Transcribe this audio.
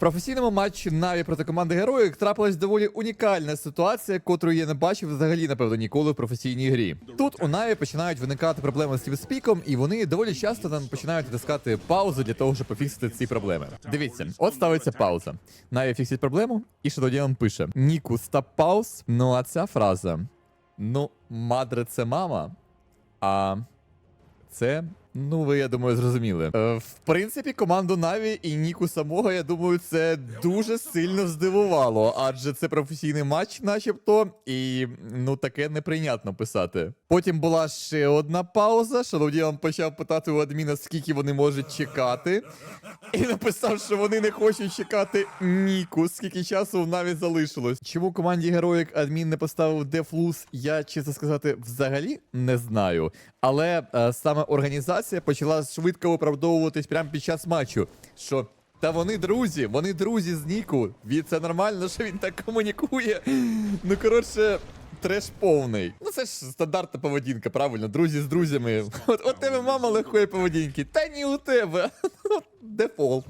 професійному матчі Наві проти команди Героїк трапилась доволі унікальна ситуація, котру я не бачив взагалі, напевно, ніколи в професійній грі. Тут у Наві починають виникати проблеми з тімспіком, і вони доволі часто там починають натискати паузу для того, щоб пофіксити ці проблеми. Дивіться, от ставиться пауза. Наві фіксить проблему, і Шадодіан пише: Ніку, стап пауз. Ну а ця фраза. Ну, мадре, це мама. А це, ну ви, я думаю, зрозуміли. Е, в принципі, команду Наві і Ніку самого, я думаю, це дуже сильно здивувало, адже це професійний матч, начебто, і ну таке неприйнятно писати. Потім була ще одна пауза. Шалодіан почав питати у адміна, скільки вони можуть чекати. І написав, що вони не хочуть чекати Ніку, скільки часу в Наві залишилось. Чому команді героїк адмін не поставив дефлус, я чесно сказати, взагалі не знаю. Але е, саме організація почала швидко виправдовуватись прямо під час матчу. Що та вони друзі, вони друзі з Ніку. Від це нормально, що він так комунікує. Ну коротше. Треш повний. Ну це ж стандартна поведінка, правильно, друзі з друзями. От у тебе мама легкої поведінки. Та ні у тебе. Дефолт.